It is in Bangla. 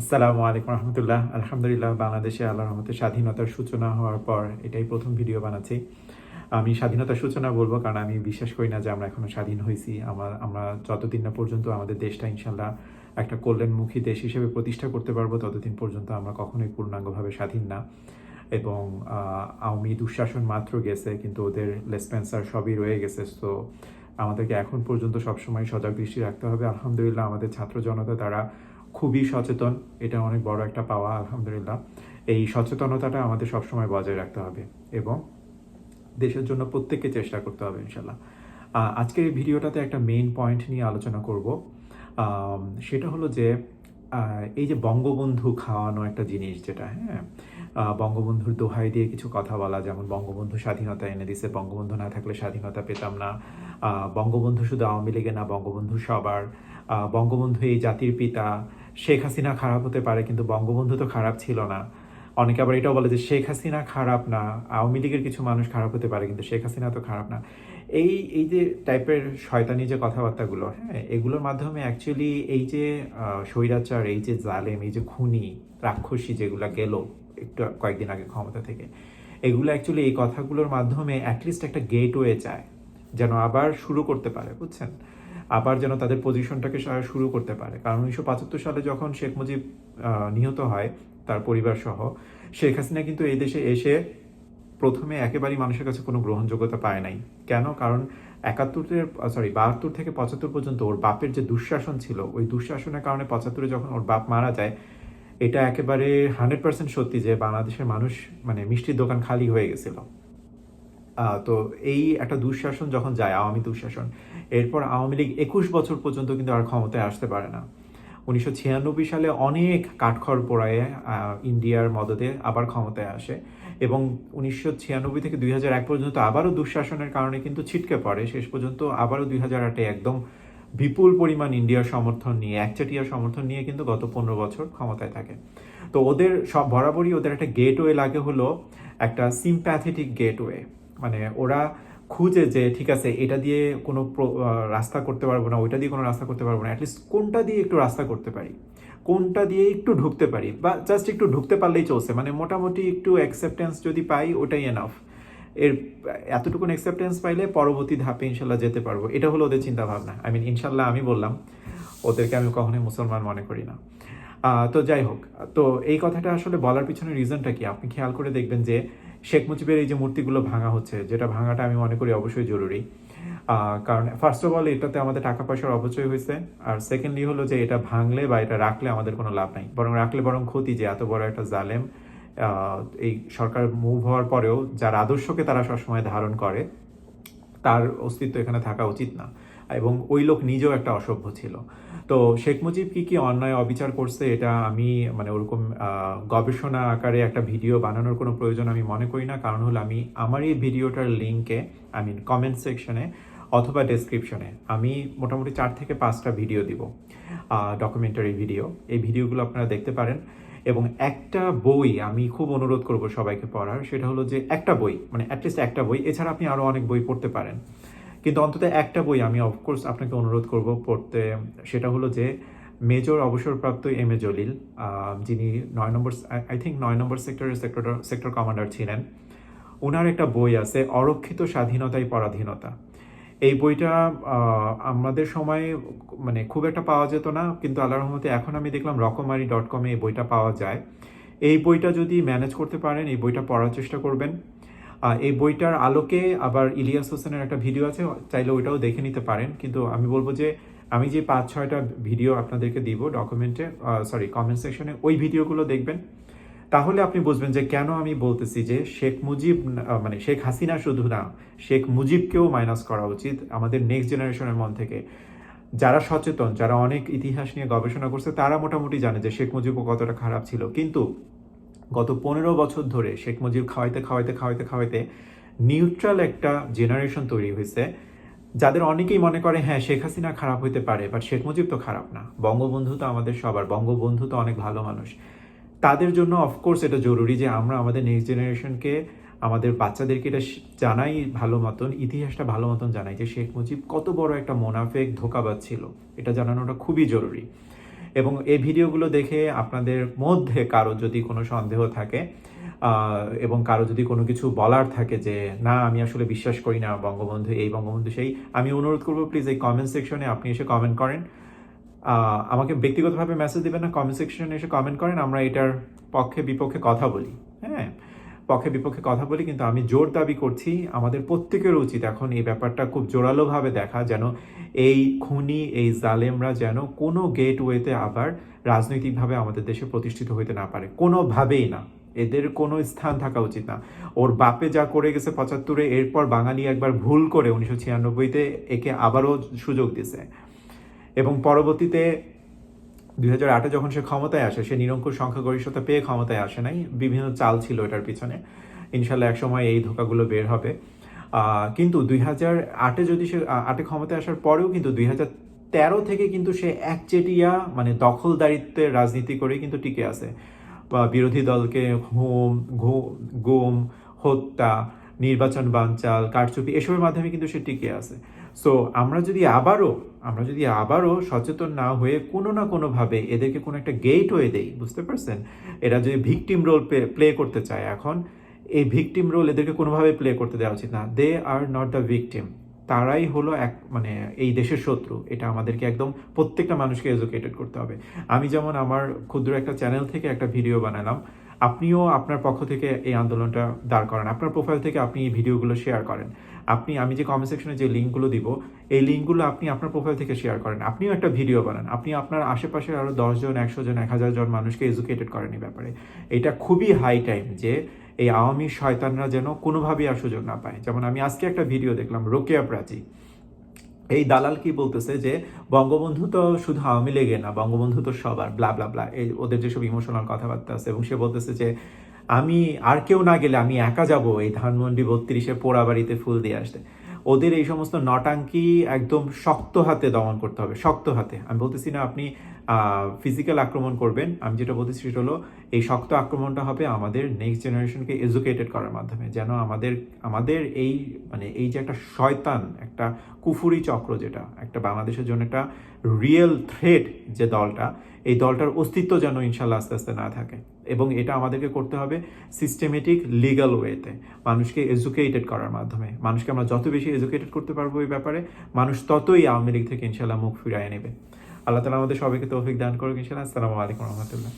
আসসালামু আলাইকুম রহমতুল্লাহ। আলহামদুলিল্লাহ, বাংলাদেশে আল্লাহ রহমতে স্বাধীনতার সূচনা হওয়ার পর এটাই প্রথম ভিডিও বানাচ্ছি। আমি স্বাধীনতার সূচনা বলব কারণ আমি বিশ্বাস করি না যে আমরা এখনও স্বাধীন হয়েছি। আমার, আমরা যতদিন না পর্যন্ত আমাদের দেশটা ইনশাল্লাহ একটা কল্যাণমুখী দেশ হিসেবে প্রতিষ্ঠা করতে পারব, ততদিন পর্যন্ত আমরা কখনোই পূর্ণাঙ্গভাবে স্বাধীন না। এবং আওয়ামী দুঃশাসন মাত্র গেছে, কিন্তু ওদের লেসপেন্সার সবই রয়ে গেছে। তো আমাদেরকে এখন পর্যন্ত সবসময় সজাগ দৃষ্টি রাখতে হবে। আলহামদুলিল্লাহ, আমাদের ছাত্র জনতা তারা খুবই সচেতন, এটা অনেক বড় একটা পাওয়া, আলহামদুলিল্লাহ। এই সচেতনতাটা আমাদের সবসময় বজায় রাখতে হবে এবং দেশের জন্য প্রত্যেককে চেষ্টা করতে হবে ইনশাল্লাহ আজকের এই ভিডিওটাতে একটা মেইন পয়েন্ট নিয়ে আলোচনা করব। সেটা হলো যে এই যে বঙ্গবন্ধু খাওয়ানো একটা জিনিস যেটা হ্যাঁ? বঙ্গবন্ধুর দোহাই দিয়ে কিছু কথা বলা, যেমন বঙ্গবন্ধু স্বাধীনতা এনে দিছে, বঙ্গবন্ধু না থাকলে স্বাধীনতা পেতাম না। বঙ্গবন্ধু শুধু আওয়ামী লীগে না, বঙ্গবন্ধু সবার। বঙ্গবন্ধু এই জাতির পিতা শেখ হাসিনা খারাপ হতে পারে, কিন্তু বঙ্গবন্ধু তো খারাপ ছিল না। অনেকে আবার এটাও বলে যে শেখ হাসিনা খারাপ না, আওয়ামী লীগের কিছু মানুষ খারাপ হতে পারে, কিন্তু শেখ হাসিনা তো খারাপ না। এই এই যে টাইপের শয়তানি যে কথাবার্তাগুলো হ্যাঁ এগুলোর মাধ্যমে অ্যাকচুয়ালি এই যে স্বৈরাচার, এই যে জালেম, এই যে খুনি, রাক্ষসী যেগুলা গেল একটু, কয়েকদিন আগে ক্ষমতা থেকে, এগুলো অ্যাকচুয়ালি এই কথাগুলোর মাধ্যমে অ্যাটলিস্ট একটা গেটওয়ে চায়, যেন আবার শুরু করতে পারে, বুঝছেন? আবার যেন তাদের পজিশনটাকে শুরু করতে পারে। কারণ উনিশশো পঁচাত্তর সালে যখন শেখ মুজিব নিহত হয় তার পরিবার সহ শেখ হাসিনা কিন্তু এই দেশে এসে প্রথমে একেবারেই মানুষের কাছে কোনো গ্রহণযোগ্যতা পায় নাই। কেন? কারণ একাত্তরের সরি বাহাত্তর থেকে পঁচাত্তর পর্যন্ত ওর বাপের যে দুঃশাসন ছিল, ওই দুঃশাসনের কারণে পঁচাত্তরে যখন ওর বাপ মারা যায়, এটা একেবারে হান্ড্রেড পার্সেন্ট সত্যি যে বাংলাদেশের মানুষ মানে মিষ্টির দোকান খালি হয়ে গেছিল। তো এই একটা দুঃশাসন যখন যায়, আওয়ামী দুঃশাসন, এরপর আওয়ামী লীগ একুশ বছর পর্যন্ত কিন্তু আর ক্ষমতায় আসতে পারে না। উনিশশো ছিয়ানব্বই সালে অনেক কাঠখড় পোড়ায় ইন্ডিয়ার মদতে আবার ক্ষমতায় আসে এবং উনিশশো ছিয়ানব্বই থেকে দুই হাজার এক পর্যন্ত আবারও দুঃশাসনের কারণে কিন্তু ছিটকে পড়ে। শেষ পর্যন্ত আবারও দুই হাজার আটে একদম বিপুল পরিমাণ ইন্ডিয়ার সমর্থন নিয়ে একচাটিয়ার সমর্থন নিয়ে কিন্তু গত পনেরো বছর ক্ষমতায় থাকে। তো ওদের সব বরাবরই ওদের একটা গেটওয়ে লাগে হলো একটা সিম্প্যাথেটিক গেটওয়ে। মানে ওরা খুঁজে যে, ঠিক আছে, এটা দিয়ে কোনো রাস্তা করতে পারব না, ওইটা দিয়ে কোনো রাস্তা করতে পারব না অ্যাটলিস্ট কোনটা দিয়ে একটু রাস্তা করতে পারি, কোনটা দিয়ে একটু ঢুকতে পারি, বা জাস্ট একটু ঢুকতে পারলেই চলছে মানে মোটামুটি একটু অ্যাকসেপ্টেন্স যদি পাই, ওটাই এনাফ এর, এতটুকুন অ্যাকসেপ্টেন্স পাইলে পরবর্তী ধাপে ইনশাল্লাহ যেতে পারব, এটা হলো ওদের চিন্তা ভাবনা আই মিন ইনশাল্লাহ আমি বললাম, ওদেরকে আমি কখনোই মুসলমান মনে করি না। তো যাই হোক, তো এই কথাটা আসলে বলার পিছনে রিজনটা কি? আপনি খেয়াল করে দেখবেন যে শেখ মুজিবের এই যে মূর্তিগুলো ভাঙা হচ্ছে, যেটা ভাঙাটা আমি মনে করি অবশ্যই জরুরি। কারণ ফার্স্ট অফ অল এটাতে আমাদের টাকা পয়সার অপচয় হয়েছে। আর সেকেন্ডলি হলো যে এটা ভাঙলে বা এটা রাখলে আমাদের কোনো লাভ নাই। বরং রাখলে বরং ক্ষতি যে এত বড় একটা জালেম এই সরকার মুভ হওয়ার পরেও যার আদর্শকে তারা সবসময় ধারণ করে তার অস্তিত্ব এখানে থাকা উচিত না। এবং ওই লোক নিজেও একটা অসভ্য ছিল। তো শেখ মুজিব কি কি অন্যায় অবিচার করছে এটা আমি মানে ওরকম গবেষণা আকারে একটা ভিডিও বানানোর কোনো প্রয়োজন আমি মনে করি না। কারণ হলো আমি, আমার এই ভিডিওটার লিঙ্কে আই মিন কমেন্ট সেকশনে অথবা ডেসক্রিপশনে আমি মোটামুটি চার থেকে পাঁচটা ভিডিও দিব ডকুমেন্টারি ভিডিও এই ভিডিওগুলো আপনারা দেখতে পারেন। এবং একটা বই আমি খুব অনুরোধ করব সবাইকে পড়ার, সেটা হলো যে একটা বই মানে অ্যাটলিস্ট একটা বই, এছাড়া আপনি আরও অনেক বই পড়তে পারেন। কিন্তু অন্তত একটা বই আমি অফকোর্স আপনাকে অনুরোধ করব পড়তে, সেটা হলো যে মেজর অবসরপ্রাপ্ত এম এ জলিল যিনি নয় নম্বর আই থিঙ্ক নয় নম্বর সেক্টরের সেক্টর সেক্টর কমান্ডার ছিলেন। ওনার একটা বই আছে, অরক্ষিত স্বাধীনতাই পরাধীনতা। এই বইটা আমাদের সময় মানে খুব একটা পাওয়া যেত না, কিন্তু আল্লাহ রহমতে এখন আমি দেখলাম রকমারি ডট কমে এই বইটা পাওয়া যায়। এই বইটা যদি ম্যানেজ করতে পারেন, এই বইটা পড়ার চেষ্টা করবেন। এই বইটার আলোকে আবার ইলিয়াস হোসেনের একটা ভিডিও আছে, চাইলে ওইটাও দেখে নিতে পারেন। কিন্তু আমি বলব যে, আমি যে পাঁচ, ছয়টা ভিডিও আপনাদেরকে দিব ডকুমেন্টে সরি কমেন্ট সেকশনে ওই ভিডিওগুলো দেখবেন। তাহলে আপনি বুঝবেন যে কেন আমি বলতেছি যে শেখ মুজিব মানে শেখ হাসিনা শুধু না, শেখ মুজিবকেও মাইনাস করা উচিত আমাদের নেক্সট জেনারেশনের মন থেকে। যারা সচেতন, যারা অনেক ইতিহাস নিয়ে গবেষণা করছে, তারা মোটামুটি জানে যে শেখ মুজিবও কতটা খারাপ ছিল। কিন্তু গত পনেরো বছর ধরে শেখ মুজিব খাওয়াইতে খাওয়াইতে খাওয়াইতে খাওয়াইতে নিউট্রাল একটা জেনারেশন তৈরি হয়েছে, যাদের অনেকেই মনে করে হ্যাঁ শেখ হাসিনা খারাপ হইতে পারে বাট শেখ মুজিব তো খারাপ না। বঙ্গবন্ধু তো আমাদের সবার, বঙ্গবন্ধু তো অনেক ভালো মানুষ। তাদের জন্য অফকোর্স এটা জরুরি যে আমরা আমাদের নেক্সট জেনারেশনকে আমাদের বাচ্চাদেরকে এটা জানাই ভালো মতন, ইতিহাসটা ভালো মতন জানাই যে শেখ মুজিব কত বড় একটা মোনাফেক, ধোকাবাজ ছিল। এটা জানানোটা খুবই জরুরি। এবং এই ভিডিওগুলো দেখে আপনাদের মধ্যে কারও যদি কোনো সন্দেহ থাকে এবং কারও যদি কোনো কিছু বলার থাকে যে, না, আমি আসলে বিশ্বাস করি না বঙ্গবন্ধু এই, বঙ্গবন্ধু সেই, আমি অনুরোধ করব প্লিজ এই কমেন্ট সেকশনে আপনি এসে কমেন্ট করেন। আমাকে ব্যক্তিগতভাবে মেসেজ দেবেন না কমেন্ট সেকশনে এসে কমেন্ট করেন, আমরা এটার পক্ষে বিপক্ষে কথা বলি। হ্যাঁ পক্ষে বিপক্ষে কথা বলি, কিন্তু আমি জোর দাবি করছি, আমাদের প্রত্যেকের উচিত এখন এই ব্যাপারটা খুব জোরালোভাবে দেখা, যেন এই খুনি, এই জালেমরা যেন কোনো গেটওয়েতে আবার রাজনৈতিকভাবে আমাদের দেশে প্রতিষ্ঠিত হইতে না পারে। কোনোভাবেই না। এদের কোনো স্থান থাকা উচিত না। ওর বাপে যা করে গেছে পঁচাত্তরে, এরপর বাঙালি একবার ভুল করে উনিশশো ছিয়ানব্বইতে একে আবারও সুযোগ দিছে। এবং পরবর্তীতে দুই হাজার আটে যখন সে ক্ষমতায় আসে, সে নিরঙ্কুশ সংখ্যাগরিষ্ঠতা পেয়ে ক্ষমতায় আসে নাই। বিভিন্ন চাল ছিল এটার পিছনে। ইনশাল্লাহ একসময় এই ধোকাগুলো বের হবে। কিন্তু দুই হাজার আটে যদি সে আটে ক্ষমতায় আসার পরেও কিন্তু দুই হাজার তেরো থেকে কিন্তু সে একচেটিয়া মানে দখলদারিত্বের রাজনীতি করে কিন্তু টিকে আছে। বা বিরোধী দলকে হুম ঘুম গুম, হত্যা নির্বাচন বানচাল, কারচুপি, এসবের মাধ্যমে কিন্তু সে টিকে আছে। সো আমরা যদি আবারও, আমরা যদি আবারও সচেতন না হয়ে কোনো না কোনোভাবে এদেরকে কোনো একটা গেট হয়ে দেই, বুঝতে পারছেন? এরা যদি ভিকটিম রোল প্লে করতে চায় এখন, এই ভিকটিম রোল এদেরকে কোনোভাবে প্লে করতে দেওয়া উচিত না। They are not the victim তারাই হলো এক মানে এই দেশের শত্রু। এটা আমাদেরকে একদম প্রত্যেকটা মানুষকে এজুকেটেড করতে হবে। আমি যেমন আমার ক্ষুদ্র একটা চ্যানেল থেকে একটা ভিডিও বানালাম। আপনিও আপনার পক্ষ থেকে এই আন্দোলনটা দাঁড় করেন। আপনার প্রোফাইল থেকে আপনি এই ভিডিওগুলো শেয়ার করেন। আপনি, আমি যে কমেন্ট সেকশনে যে লিঙ্কগুলো দিব, এই লিঙ্কগুলো আপনি আপনার প্রোফাইল থেকে শেয়ার করেন। আপনিও একটা ভিডিও বানান। আপনি আপনার আশেপাশে আরও দশজন একশো জন, এক হাজার জন মানুষকে এজুকেটেড করেন এই ব্যাপারে। এটা খুবই হাই টাইম যে এই আওয়ামী শয়তানরা যেন কোনোভাবেই আর সুযোগ না পায়। যেমন আমি আজকে একটা ভিডিও দেখলাম, রোকেয়া প্রাচী। এই দালাল কি বলতেছে যে, বঙ্গবন্ধু তো শুধু আওয়ামী লীগে না, বঙ্গবন্ধু তো সবার ব্লা ব্লা ব্লা এই ওদের যেসব ইমোশনাল কথাবার্তা আছে, এবং সে বলতেছে যে, আমি আর কেউ না গেলে আমি একা যাব এই ধানমন্ডি বত্রিশে পোড়া বাড়িতে ফুল দিয়ে আসতে। ওদের এই সমস্ত নটাঙ্কি একদম শক্ত হাতে দমন করতে হবে, শক্ত হাতে। আমি বলতেছি না আপনি ফিজিক্যাল আক্রমণ করবেন। আমি যেটা বলতেছি সেটা হলো, এই শক্ত আক্রমণটা হবে আমাদের নেক্সট জেনারেশনকে এজুকেটেড করার মাধ্যমে। যেন আমাদের আমাদের এই মানে এই যে একটা শয়তান, একটা কুফুরি চক্র যেটা, একটা বাংলাদেশের জন্য একটা রিয়েল থ্রেট যে দলটা, এই দলটার অস্তিত্ব যেন ইনশাল্লাহ আস্তে আস্তে না থাকে। এবং এটা আমাদেরকে করতে হবে সিস্টেমেটিক লিগাল ওয়েতে মানুষকে এজুকেটেড করার মাধ্যমে। মানুষকে আমরা যত বেশি এজুকেটেড করতে পারব এই ব্যাপারে, মানুষ ততই আওয়ামী লীগ থেকে ইনশাল্লাহ মুখ ফিরায় নেবে। আল্লাহ তালা আমাদের সবাইকে তৌফিক দান করুক ইনশাল্লাহ আসসালামু আলাইকুম রহমতুল্লাহ।